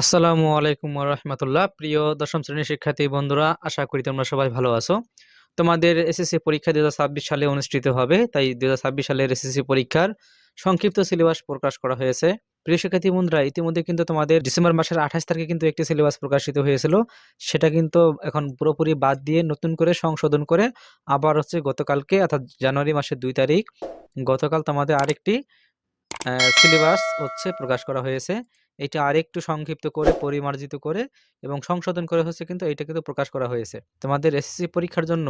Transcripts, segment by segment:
আসসালামু আলাইকুম রহমতুল্লাহ প্রিয় দশম শ্রেণির শিক্ষার্থী বন্ধুরা, আশা করি তোমরা সবাই ভালো আছো। তোমাদের এসএসসি পরীক্ষা দুই হাজার ছাব্বিশ সালে অনুষ্ঠিত হবে, তাই দু সালের এসএসসি পরীক্ষার সংক্ষিপ্ত সিলেবাস প্রকাশ করা হয়েছে। প্রিয় শিক্ষার্থী বন্ধুরা, ইতিমধ্যে কিন্তু তোমাদের ডিসেম্বর মাসের আঠাশ তারিখে কিন্তু একটি সিলেবাস প্রকাশিত হয়েছিল। সেটা কিন্তু এখন পুরোপুরি বাদ দিয়ে নতুন করে সংশোধন করে আবার হচ্ছে গতকালকে, অর্থাৎ জানুয়ারি মাসের দুই তারিখ, গতকাল তোমাদের আরেকটি সিলেবাস হচ্ছে প্রকাশ করা হয়েছে। এটা আরেকটু সংক্ষিপ্ত করে, পরিমার্জিত করে এবং সংশোধন করে হচ্ছে কিন্তু এটা কিন্তু প্রকাশ করা হয়েছে। তোমাদের এসএসসি পরীক্ষার জন্য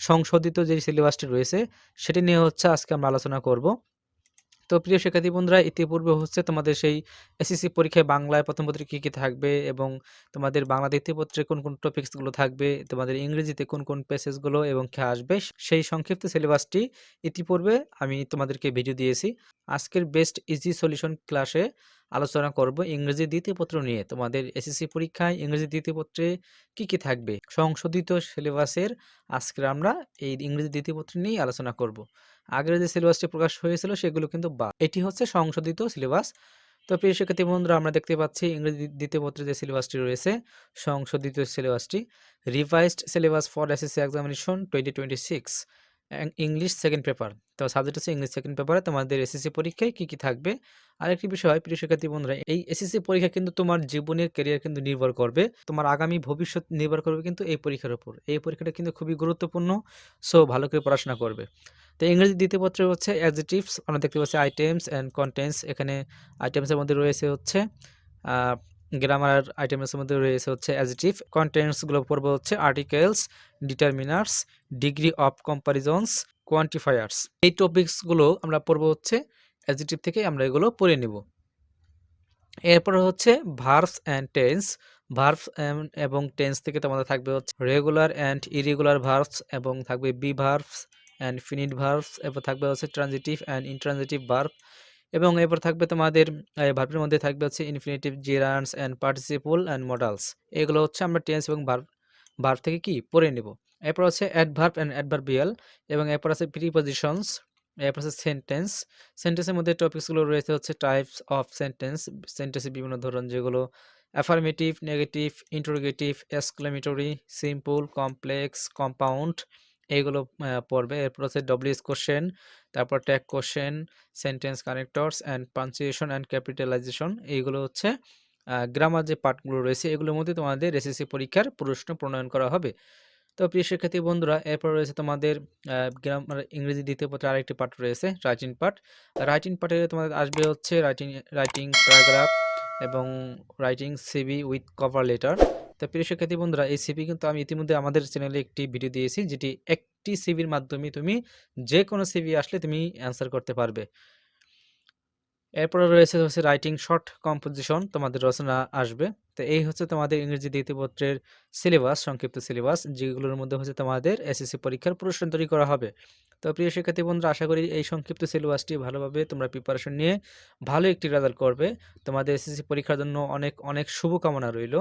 সংশোধিত যে সিলেবাসটি রয়েছে, সেটি নিয়ে হচ্ছে আজকে আমরা আলোচনা করব। তো প্রিয় শিক্ষার্থী বন্ধুরা, ইতিপূর্বে হচ্ছে তোমাদের সেই এসএসসি পরীক্ষায় বাংলায় প্রথম পত্রে কী কী থাকবে এবং তোমাদের বাংলা দ্বিতীয় পত্রে কোন কোন টপিক্সগুলো থাকবে, তোমাদের ইংরেজিতে কোন কোন পেসেসগুলো এবং কে আসবে, সেই সংক্ষিপ্ত সিলেবাসটি ইতিপূর্বে আমি তোমাদেরকে ভিডিও দিয়েছি। আজকের বেস্ট ইজি সলিউশন ক্লাসে আলোচনা করব ইংরেজি দ্বিতীয় পত্র নিয়ে। তোমাদের এসএসসি পরীক্ষায় ইংরেজি দ্বিতীয় পত্রে কি কি থাকবে? সংশোধিত সিলেবাসের আজকে আমরা এই ইংরেজি দ্বিতীয় পত্র নিয়েই আলোচনা করব। আগের যে সিলেবাসটি প্রকাশ হয়েছিল সেগুলো কিন্তু বা এটি হচ্ছে সংশোধিত সিলেবাস তো প্রিয় শিক্ষার্থী বন্ধুরা, আমরা দেখতে পাচ্ছি ইংরেজি দ্বিতীয় পত্রে যে সিলেবাসটি রয়েছে, সংশোধিত সিলেবাসটি revised syllabus for SSC examination twenty twenty six English second paper. তো সাবজেক্ট হচ্ছে ইংলিশ সেকেন্ড পেপারে তোমাদের এসএসসি পরীক্ষায় কী কী থাকবে? আরেকটি বিষয় প্রিয় শিক্ষার্থী বন্ধুরা, এই এসএসসি পরীক্ষা কিন্তু তোমার জীবনের কেরিয়ার কিন্তু নির্ভর করবে। তোমার আগামী ভবিষ্যৎ নির্ভর করবে কিন্তু এই পরীক্ষার উপর। এই পরীক্ষাটা কিন্তু খুবই গুরুত্বপূর্ণ, সো ভালো করে পড়াশোনা করবে। তো ইংরেজি দ্বিতীয় পত্রে হচ্ছে অ্যাডজেটিভস আমরা দেখতে পাচ্ছি আইটেমস অ্যান্ড কন্টেন্টস এখানে আইটেমসের মধ্যে রয়েছে হচ্ছে গ্রামার আইটেমসের মধ্যে রয়েছে হচ্ছে অ্যাডজেটিভ কন্টেন্টসগুলো পড়ব হচ্ছে articles determiners degree of comparisons quantifiers এই টপিকসগুলো আমরা পড়ব হচ্ছে অ্যাডজেটিভ থেকে আমরা এগুলো পড়ে নেব। এরপর হচ্ছে ভার্ভস অ্যান্ড টেন্স ভার্ভস এবং টেন্স থেকে তোমাদের থাকবে হচ্ছে রেগুলার অ্যান্ড ইরেগুলার ভার্ভস এবং থাকবে be verbs and finite verbs এরপর থাকবে হচ্ছে ট্রানজিটিভ অ্যান্ড ইনট্রানজিটিভ ভার্ভ এবং এরপর থাকবে তোমাদের ভার্ভের মধ্যে থাকবে হচ্ছে infinitive gerunds and participle and modals এগুলো হচ্ছে আমরা টেন্স এবং ভার্ভ ভার্ভ থেকে কি? পড়ে নেব। এরপর হচ্ছে অ্যাডভার্ব অ্যান্ড অ্যাডভার্বিয়াল এবং এরপর আছে প্রিপোজিশনস এরপর আছে সেন্টেন্স সেন্টেন্সের মধ্যে টপিকসগুলো রয়েছে হচ্ছে টাইপস অফ সেন্টেন্স সেন্টেন্সের বিভিন্ন ধরন যেগুলো। Affirmative negative interrogative exclamatory simple complex compound এগুলো পড়বে। এরপর হচ্ছে ডব্লিউএস কোশ্চেন তারপর tag question sentence connectors and punctuation and capitalisation এইগুলো হচ্ছে গ্রামার যে পার্টগুলো রয়েছে, এগুলোর মধ্যে তোমাদের এসএসসি পরীক্ষার প্রশ্ন প্রণয়ন করা হবে। তো প্রিয় শিক্ষার্থী বন্ধুরা, এরপর রয়েছে তোমাদের গ্রামার ইংরেজি দ্বিতীয় পত্রে আরেকটি পার্ট রয়েছে রাইটিং পার্ট রাইটিং পার্টে তোমাদের আসবে হচ্ছে রাইটিং রাইটিং প্যারাগ্রাফ এবং writing CV with cover letter তো প্রিয় শিক্ষার্থী বন্ধুরা, এই সিবি কিন্তু আমি ইতিমধ্যে আমাদের চ্যানেলে একটি ভিডিও দিয়েছি, যেটি একটি সিবির মাধ্যমে তুমি যে কোনো সিবি আসলে তুমি অ্যান্সার করতে পারবে। এরপরে রয়েছে হচ্ছে রাইটিং শর্ট কম্পোজিশন তোমাদের রচনা আসবে। তো এই হচ্ছে তোমাদের ইংরেজি দ্বিতীয় পত্রের সিলেবাস সংক্ষিপ্ত সিলেবাস যেগুলোর মধ্যে হচ্ছে তোমাদের এসএসসি পরীক্ষার প্রশ্ন তৈরি করা হবে। তো প্রিয় শিক্ষার্থী বন্ধুরা, আশা করি এই সংক্ষিপ্ত সিলেবাসটি ভালোভাবে তোমরা প্রিপারেশন নিয়ে ভালো একটি রেজাল্ট করবে। তোমাদের এসএসসি পরীক্ষার জন্য অনেক অনেক শুভকামনা রইল।